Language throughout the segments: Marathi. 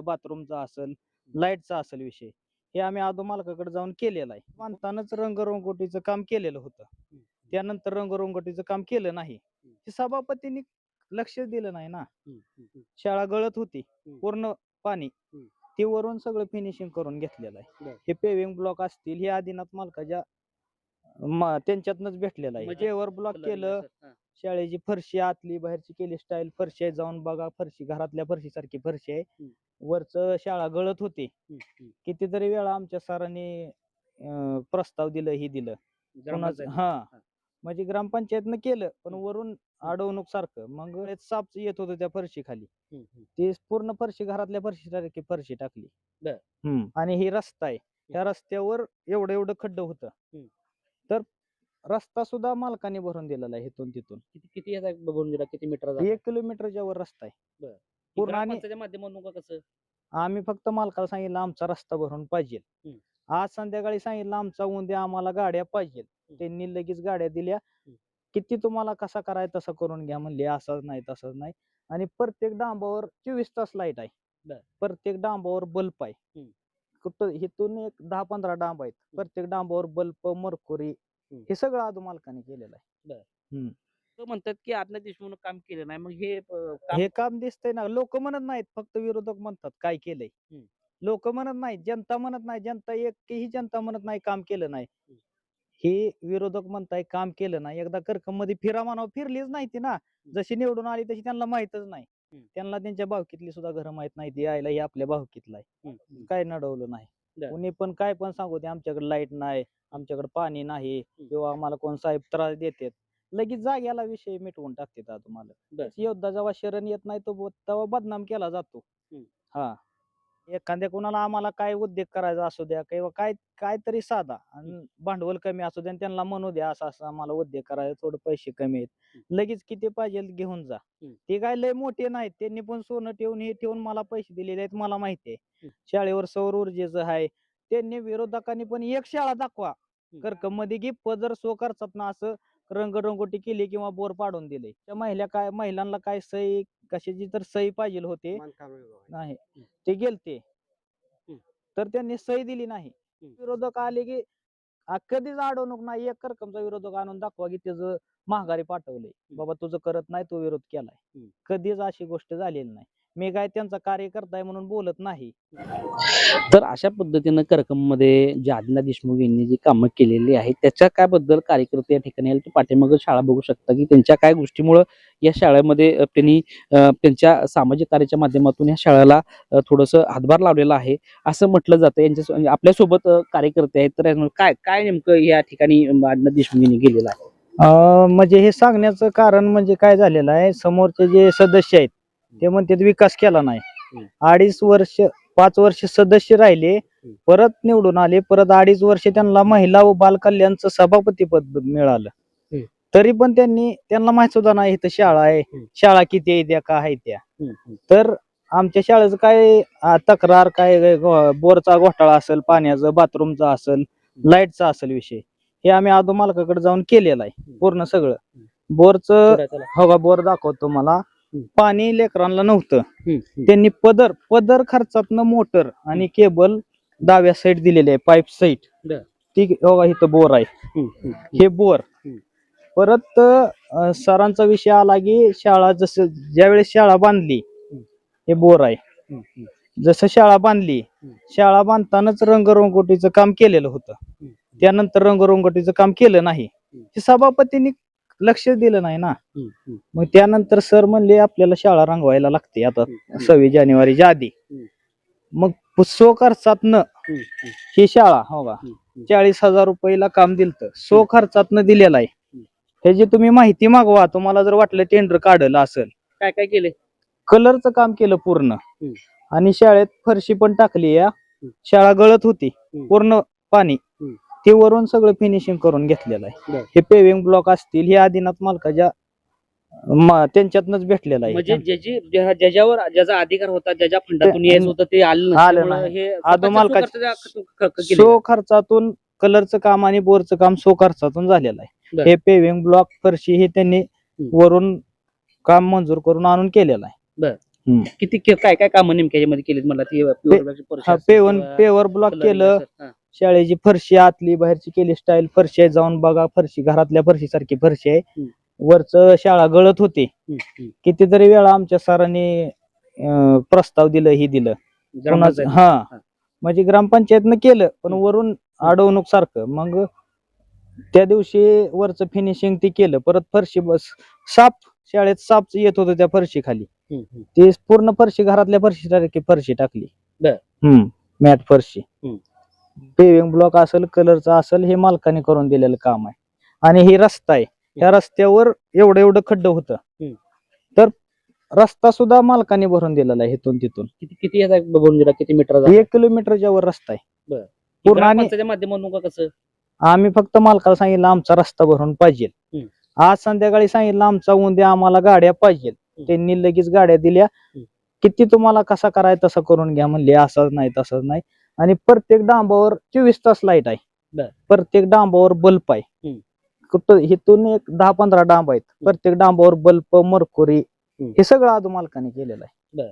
बाथरूमचा असेल लाईटचा असेल विषय हे आम्ही आदो मालकाकडे जाऊन केलेलं आहे. बांधतानाच रंगरंगोटीचं काम केलेलं होतं. त्यानंतर रंगरंगोटीचं काम केलं नाही. ते सभापतींनी लक्ष दिलं नाही ना. शाळा गळत होती पूर्ण पाणी. ते वरून सगळं फिनिशिंग करून घेतलेलं आहे. हे पेविंग ब्लॉक असतील हे आदिनाथ मालकाच्या त्यांच्यातनच भेटलेलं आहे. म्हणजे जेवर ब्लॉक केलं शाळेची फरशी आतली बाहेरची केली स्टाईल फरशी आहे. जाऊन बघा फरशी घरातल्या फरशी सारखी फरशी आहे. वरच शाळा गळत होती. कितीतरी वेळा आमच्या सरांनी प्रस्ताव दिलं ही दिलं. हा. म्हणजे ग्रामपंचायतनं केलं पण वरून अडवणूक सारखं. मग साप येत होतं त्या फरशी खाली ती पूर्ण फरशी घरातल्या फरशी सारखी फरशी टाकली. आणि ही रस्ता आहे. त्या रस्त्यावर एवढं एवढं खड्ड होतं. तर रस्ता सुद्धा मालकाने भरून दिलेला आहे इथून तिथून. किती किती बघून दिला किती मीटर एक किलोमीटरच्या वर रस्ता आहे. पूर्ण आणि माध्यमातून का कसं? आम्ही फक्त मालकाला सांगितलं आमचा रस्ता भरून पाहिजे. हम्म. आज संध्याकाळी सांगितलं आमचा उद्या आम्हाला गाड्या पाहिजे. त्यांनी लगेच गाड्या दिल्या. हम्म. किती तुम्हाला कसा करायचा तसं करून घ्या म्हणले असंच नाही तसंच नाही. आणि प्रत्येक डांबावर चोवीस तास लाइट आहे. बर. प्रत्येक डांबावर बल्ब आहे. हम्म. कुठं इथून एक दहा पंधरा डांब आहेत. प्रत्येक डांबावर बल्ब मरकुरी हे. सगळं आदू मालकाने केलेलं आहे. तर म्हणतात की आज्ञा देशमुख काम केलं नाही. मग हे काम हे काम दिसतंय ना लोक म्हणत नाहीत फक्त विरोधक म्हणतात काय केलंय. हम्म. लोक म्हणत नाही जनता म्हणत नाही जनता एकही जनता म्हणत नाही काम केलं नाही. हम्म. हे विरोधक म्हणताय काम केलं नाही. एकदा करकममध्ये फिरा म्हणावं फिरलीच नाही ती ना. जशी निवडून आली तशी त्यांना माहितच नाही. हम्म. त्यांना त्यांच्या भावकीतली सुद्धा घरं माहीत नाही ती यायला हे आपल्या भावकीतला आहे. हम्म, हम्म. काय नडवलं नाही. कोणी पण काय पण सांगू ते आमच्याकडे लाइट नाही आमच्याकडे पाणी नाही किंवा आम्हाला कोण साहेब त्रास देतात लगेच जाग्याला विषय मिटवून टाकतात आता तुम्हाला. योद्धा जेव्हा शरण येत नाही तो तेव्हा बदनाम केला जातो. हा. एखाद्या कोणाला आम्हाला काय उद्योग करायचा असू द्या किंवा काय काय तरी साधा आणि भांडवल कमी असू द्या आणि त्यांना म्हणू द्या असं असं आम्हाला उद्योग करायचा थोडं पैसे कमी आहेत. लगेच किती पाहिजे घेऊन जा. ते काय लय मोठे नाहीत. त्यांनी पण सोनं ठेवून हे ठेवून मला पैसे दिलेले आहेत मला माहिती आहे. शाळेवर सौर ऊर्जेचं आहे. त्यांनी विरोधकांनी पण एक शाळा दाखवा. करकममध्ये की पदर सो खर्चात ना असं रंगरंगोटी केली किंवा बोर पाडून दिले. त्या महिला काय महिलांना काय सही कशाची तर सही पाहिजे होते. नाही. ते गेलते. तर त्यांनी सही दिली नाही. विरोधक आले की कधीच अडवणूक नाही. एक करकमचा विरोधक आणून दाखवा की त्याचं महागारी पाठवले बाबा तुझं करत नाही तो विरोध केलाय. कधीच अशी गोष्ट झालेली नाही. मी काय त्यांचा कार्यकर्ता आहे म्हणून बोलत नाही. तर अशा पद्धतीनं करकममध्ये जे आदिनाथ देशमुख यांनी जी कामं केलेली आहेत त्याच्या काय बद्दल कार्यकर्ते या ठिकाणी आले? पाठीमागं शाळा बघू शकता की त्यांच्या काय गोष्टीमुळं या शाळेमध्ये त्यांनी त्यांच्या सामाजिक कार्याच्या माध्यमातून या शाळेला थोडस थोडंसं हातभार लावलेला आहे. असं म्हटलं जातं. यांच्या म्हणजे आपल्यासोबत कार्यकर्ते आहेत. तर काय काय नेमकं या ठिकाणी अ, आदिनाथ देशमुख यांनी केलेलं आहे? म्हणजे हे सांगण्याचं कारण म्हणजे काय झालेलं आहे? समोरचे जे सदस्य आहेत ते म्हणतात विकास केला नाही. अडीच वर्ष पाच वर्ष सदस्य राहिले परत निवडून आले परत अडीच वर्ष त्यांना महिला व बाल कल्याणचं सभापती पद मिळालं. तरी पण त्यांनी त्यांना माहीत सुद्धा नाही इथं शाळा आहे. शाळा किती आहे त्या का आहे त्या तर आमच्या शाळेचं काय तक्रार काय बोरचा घोटाळा असेल पाण्याचं बाथरूमचा असेल लाईटचा असेल विषय हे आम्ही आदो मालकाकडे जाऊन केलेलं आहे पूर्ण सगळं बोरचं हो का बोर दाखवतो मला पाणी लेकरांना नव्हतं. त्यांनी पदर पदर खर्चातनं मोटर आणि केबल डाव्या साईड दिलेले आहे पाईप साईड. ती इथं बोर आहे. हे बोर. परत सरांचा विषय आला की शाळा जसं ज्यावेळेस शाळा बांधली हे बोर आहे. जसं शाळा बांधली शाळा बांधतानाच रंगरंगोटीचं काम केलेलं होतं. त्यानंतर रंगरंगोटीचं काम केलं नाही. सभापतींनी लक्ष दिलं नाही ना. मग त्यानंतर सर म्हणले आपल्याला शाळा रंगवायला लागते आता सव्वीस जानेवारीच्या आधी. मग सो खर्चातनं ही शाळा हो का? चाळीस हजार रुपयाला काम दिलत. सो खर्चातनं दिलेलं आहे. ह्याची तुम्ही माहिती मागवा तुम्हाला जर वाटलं टेंडर काढलं असेल. काय काय केले? कलरचं काम केलं पूर्ण. आणि शाळेत फरशी पण टाकली या. शाळा गळत होती. पूर्ण पाणी. ते वरून सगळं फिनिशिंग करून घेतलेलं आहे. हे पेविंग ब्लॉक असतील हे आदिनाथ मालकाच्या त्यांच्यातनच भेटलेलं म्हणजे आहे ज्याची ज्या- ज्याच्यावर ज्याचा अधिकार होता ज्याच्या फंडातून होतं ते आलं आलं नाही. हे आदो सो खर्चातून कलरचं काम आणि बोरचं काम सो खर्चातून झालेलं आहे. हे पेविंग ब्लॉक फरशी हे त्यांनी वरून काम मंजूर करून आणून केलेलं आहे. किती के- काय काय कामं नेमक्या याच्यामध्ये केलीत मला ती हा पेवन पेवर ब्लॉक केलं. शाळेची फरशी आतली बाहेरची केली स्टाईल फरशी आहे जाऊन बघा फरशी घरातल्या फरशी सारखी फरशी आहे हम्म. वरच शाळा गळत होती. कितीतरी वेळा आमच्या सरांनी अं, प्रस्ताव दिलं ही दिलं कोणाचं. हा हा. म्हणजे ग्रामपंचायतनं केलं पण हम्म. वरून अडवणूक सारखं मग त्या दिवशी वरचं फिनिशिंग ते केलं परत फरशी बस साप शाळेत साप येत होतं त्या फरशी खाली. ते पूर्ण फरशी घरातल्या फरशी फरशी टाकली. बर. हम्म. मॅट फरशी. हम्म. पेविंग ब्लॉक असेल कलरचा असेल हे मालकाने करून दिलेलं काम आहे. आणि हे रस्ता आहे. त्या रस्त्यावर एवढं एवढं खड्ड होतं. हम्म. तर रस्ता सुद्धा मालकाने भरून दिलेला आहे इथून तिथून. किती किती याचा बघून गेला किती मीटर एक किलोमीटरच्या वर रस्ता आहे. पूर्ण आणि ग्रामपंचायतीच्या माध्यमातून का कसं? आम्ही फक्त मालकाला सांगितलं आमचा रस्ता भरून पाहिजे. हम्म. आज संध्याकाळी सांगितलं आमचा उद्या आम्हाला गाड्या पाहिजे त्यांनी लगेच गाड्या दिल्या. किती तुम्हाला कसा करायचा तसं करून घ्या म्हणले असंच नाही तसंच नाही. आणि प्रत्येक डांबावर चोवीस तास लाइट आहे. प्रत्येक डांबावर बल्ब आहे. कुठं इथून एक दहा पंधरा डांब आहेत. प्रत्येक डांबावर बल्ब मरकुरी. हे सगळं आदू मालकाने केलेलं आहे.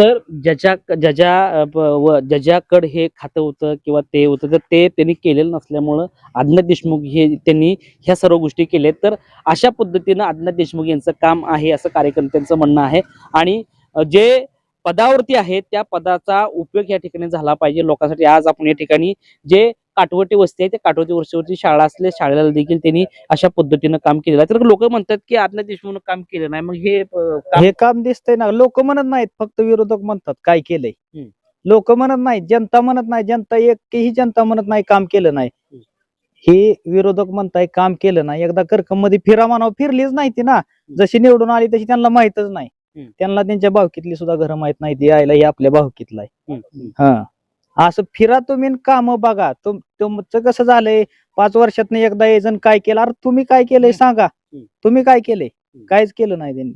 तर ज्याच्या ज्याच्या व ज्याच्याकडे हे खातं होतं किंवा ते होतं तर ते त्यांनी केलेलं नसल्यामुळं अज्ञात देशमुख हे त्यांनी ह्या सर्व गोष्टी केल्या तर अशा पद्धतीनं अज्ञात देशमुख यांचं काम आहे असं कार्यकर्त्यांचं म्हणणं आहे. आणि जे पदावरती आहे त्या पदाचा उपयोग या ठिकाणी झाला पाहिजे लोकांसाठी. आज आपण या ठिकाणी जे काटवटी वस्ती आहे त्या काटवटी वस्तीवरती शाळा असल्या शाळेला देखील त्यांनी अशा पद्धतीनं काम केलेलं आहे. तर लोक म्हणतात की आदिनाथ देशमुख काम केलं नाही मग हे काम हे काम दिसतंय ना लोक म्हणत नाहीत फक्त विरोधक म्हणतात काय केलंय. लोक म्हणत नाही जनता म्हणत नाही जनता एकही जनता म्हणत नाही काम केलं नाही. हे विरोधक म्हणताय काम केलं नाही. एकदा करकममध्ये फिरा म्हणावं फिरलीच नाही ती ना. जशी निवडून आली तशी त्यांना माहितच नाही. त्यांना त्यांच्या भावकीतली सुद्धा घर माहीत नाही ती यायला हे आपल्या भावकीतला. हा. असं फिरा तुम्ही काम बघा. तुम तुमचं कसं झालंय? पाच वर्षात एकदा एजन काय केलं? अरे तुम्ही काय केलंय सांगा. तुम्ही काय केलंय. काहीच केलं नाही त्यांनी.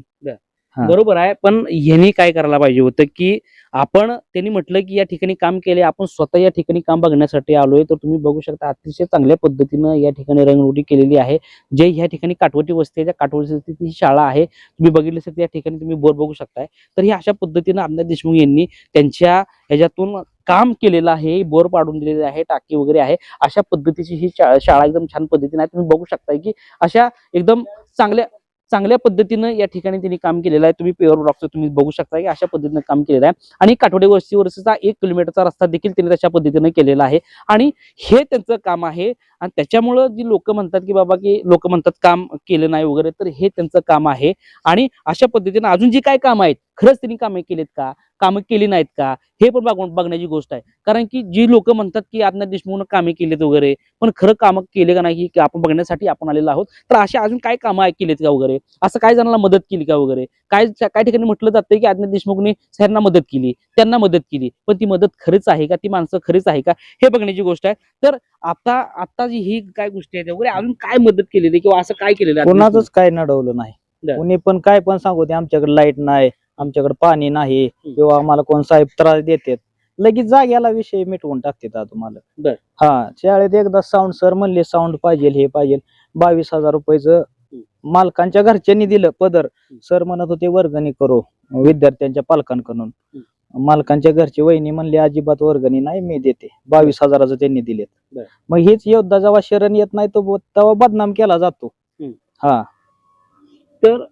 बरोबर आहे पण ह्यांनी काय करायला पाहिजे होतं की आपण त्यांनी म्हटलं की या ठिकाणी काम केले आपण स्वतः या ठिकाणी काम बघण्यासाठी आलोय तर तुम्ही बघू शकता अतिशय चांगल्या पद्धतीनं या ठिकाणी रंगरोटी केलेली आहे. जे या ठिकाणी काटवटी वस्ती आहे त्या काटवटी वस्तीची ही शाळा आहे तुम्ही बघितलं असेल त्या ठिकाणी तुम्ही बोर बघू शकताय. तर ही अशा पद्धतीनं अण्णा देशमुख यांनी त्यांच्या ह्याच्यातून काम केलेलं आहे बोर पाडून दिलेले आहे टाकी वगैरे आहे अशा पद्धतीची ही शाळा एकदम छान पद्धतीने आहे. तुम्ही बघू शकताय की अशा एकदम चांगल्या चांगल्या पद्धतीनं या ठिकाणी त्यांनी काम केलेलं आहे. तुम्ही पेवर ब्लॉकचं तुम्ही बघू शकता की अशा पद्धतीनं काम केलेलं आहे. आणि काठोडे वस्तीवरचा एक किलोमीटरचा रस्ता देखील त्यांनी तशा पद्धतीनं केलेला आहे. आणि हे त्यांचं काम आहे. आणि त्याच्यामुळं जी लोक म्हणतात की बाबा की लोक म्हणतात काम केलं नाही वगैरे तर हे त्यांचं काम आहे. आणि अशा पद्धतीनं अजून जी काय काम आहेत खरंच त्यांनी कामे केलीत का? कामं केली नाहीत का? हे पण बघ- बघण्याची गोष्ट आहे. कारण की जी लोक म्हणतात की आज्ञा देशमुखनं कामे केलीत वगैरे पण खरं कामं केले का नाही की आपण बघण्यासाठी आपण आलेलो आहोत. तर अशा अजून काय कामं केलीत का वगैरे? असं काय जणांना मदत केली का वगैरे? काय काय ठिकाणी म्हटलं जातं की आज्ञा देशमुखने सरांना मदत केली त्यांना मदत केली पण ती मदत खरीच आहे का? ती माणसं खरीच आहे का? हे बघण्याची गोष्ट आहे. तर आता आता जी ही काय गोष्टी आहेत वगैरे अजून काय मदत केलेली किंवा असं काय केलेलं आहे कोणाचंच काय नडवलं नाही. बर. कोणी पण काय पण सांगू दे आमच्याकडे लाइट नाही आमच्याकडे पाणी नाही किंवा आम्हाला कोण साहेब त्रास देतात. लगेच जाग्याला विषय मिटवून टाकतात आता तुम्हाला. बर. हा शाळेत एकदा साऊंड सर म्हणले साऊंड पाहिजे हे पाहिजे. बावीस हजार रुपयाचं मालकांच्या घरच्यांनी दिलं पदर. सर म्हणत होते वर्गणी करू विद्यार्थ्यांच्या पालकांकडून. मालकांच्या घरची वहिनी म्हणली अजिबात वर्गणी नाही मी देते बावीस हजाराचं त्यांनी दिलेत बर. मग हेच योद्धा जेव्हा शरण येत नाही तो ब- तेव्हा बदनाम केला जातो हम्म. हा तर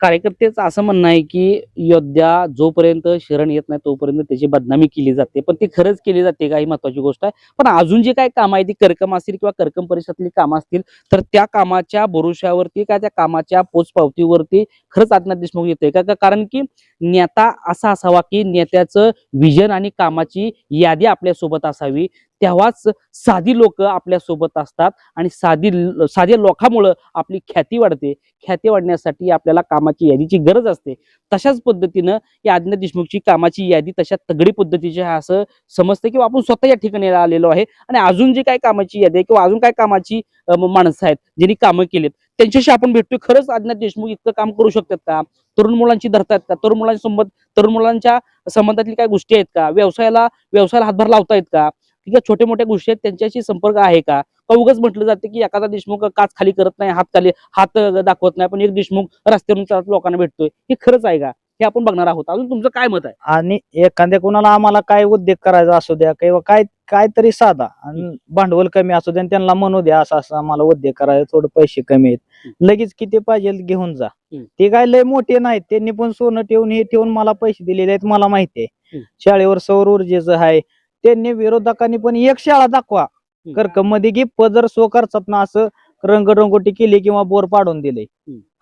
कार्यकर्तेच असं म्हणणं आहे की योद्धा जोपर्यंत शरण येत नाही तोपर्यंत त्याची बदनामी केली जाते. पण ती खरंच केली जाते का ही महत्वाची गोष्ट आहे. पण अजून जे काय कामं आहे ती करकम असतील किंवा करकम परिषदेतली कामं असतील तर त्या कामाच्या भरोश्यावरती का त्या कामाच्या पोचपावतीवरती खरंच आदिनाथ देशमुख येते का का- कारण की नेता असा असावा की नेत्याचं विजन आणि कामाची यादी आपल्यासोबत असावी. तेव्हाच साधी लोक आपल्यासोबत असतात आणि साधी साध्या लोकांमुळं आपली ख्याती वाढते. ख्याती वाढण्यासाठी आपल्याला कामाची यादीची गरज असते. तशाच पद्धतीनं या आज्ञा देशमुखची कामाची यादी तशा तगडी पद्धतीची आहे असं समजतं किंवा आपण स्वतः या ठिकाणी आलेलो आहे आणि अजून जी काय कामाची यादी आहे किंवा अजून काय कामाची माणसं आहेत ज्यांनी कामं केलीत त्यांच्याशी आपण भेटतोय. खरंच अज्ञात देशमुख इतकं काम करू शकतात का? तरुण मुलांची धरतायत का? तरुण मुलांच्या संबंध तरुण मुलांच्या संबंधातली काय गोष्टी आहेत का? व्यवसायाला व्यवसायाला हातभार लावतायत का? किंवा छोट्या मोठ्या गोष्टी आहेत त्यांच्याशी संपर्क आहे का? उगाच म्हटलं जाते की एखादा देशमुख काच खाली करत नाही हात खाली हात दाखवत नाही पण एक देशमुख रस्त्यावरून चालत लोकांना भेटतोय. हे खरंच आहे का? हे आपण बघणार आहोत. अजून तुमचं काय मत आहे? आणि एखाद्या कोणाला आम्हाला काय उद्योग करायचा असू द्या किंवा काय काहीतरी साधा आणि भांडवल कमी असू द्या आणि त्यांना म्हणू द्या असं असं आम्हाला उद्योग करायचा थोडं पैसे कमी आहेत. लगेच किती पाहिजे घेऊन जा. ते काय लय मोठे नाहीत. त्यांनी पण सोनं ठेवून हे ठेवून मला पैसे दिलेले आहेत मला माहिती आहे. शाळेवर सौर ऊर्जेचं आहे त्यांनी विरोधकांनी पण एक शाळा दाखवा. करकममध्ये की पदर सो खर्चात ना असं रंगरंगोटी केली किंवा बोर पाडून दिले.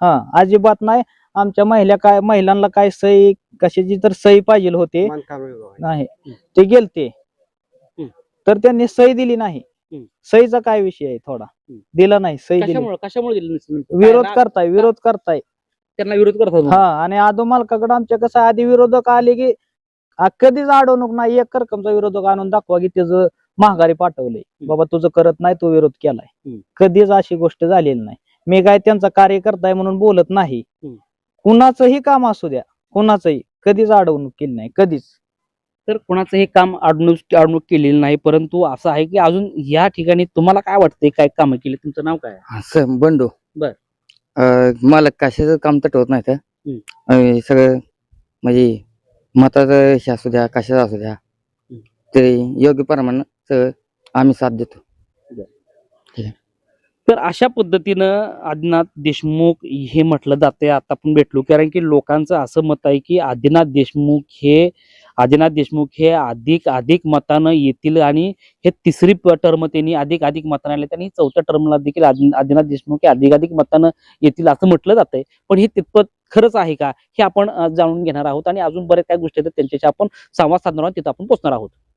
हा अजिबात नाही. आमच्या महिला काय महिलांना काय सही कशाची तर सही पाहिजे होते. नाही. ते गेलते. तर त्यांनी सही दिली नाही. सहीचा काय विषय आहे थोडा. दिला नाही सही दिली कशामुळे? विरोध करताय विरोध करताय. त्यांना विरोध करतात हा आणि आदो मालकाकडे आमच्या कसं आधी विरोधक आले की आ, कधीच अडवणूक नाही. एक रकमचा विरोधक आणून दाखवा की त्याचं महागारी पाठवलंय. बाबा तुझं करत नाही तो विरोध केलाय. कधीच अशी गोष्ट झालेली नाही. मी काय त्यांचा कार्यकर्ता आहे म्हणून बोलत नाही. कुणाचंही काम असू द्या. कुणाचंही. कधीच अडवणूक केली नाही. कधीच. तर कोणाचं हे काम अडवणूक अडवणूक केलेलं नाही. परंतु असं आहे की अजून या ठिकाणी तुम्हाला काय वाटतंय? काय कामं केली? तुमचं नाव काय? असं बंडू. बर. अं, मला कशाचं काम तर होत नाही तर? सगळं म्हणजे मताचं हे असू द्या कशाचं असू द्या ते योग्य प्रमाणे सगळं आम्ही साथ देतो. तर अशा पद्धतीनं आदिनाथ देशमुख हे म्हटलं जाते आता आपण भेटलो. कारण की लोकांचं असं मत आहे की आदिनाथ देशमुख हे आदिनाथ देशमुख हे अधिक अधिक मतानं येतील आणि हे तिसरी टर्म त्यांनी अधिक अधिक मतानं आले त्यांनी चौथ्या टर्मला देखील आदि- आदिनाथ देशमुख हे अधिक अधिक मतानं येतील असं म्हटलं जातंय. पण हे तितपत खरंच आहे का हे आपण जाणून घेणार आहोत आणि अजून बऱ्याच काही गोष्टी आहेत त्यांच्याशी आपण संवाद साधणार आहोत तिथं आपण पोहोचणार आहोत.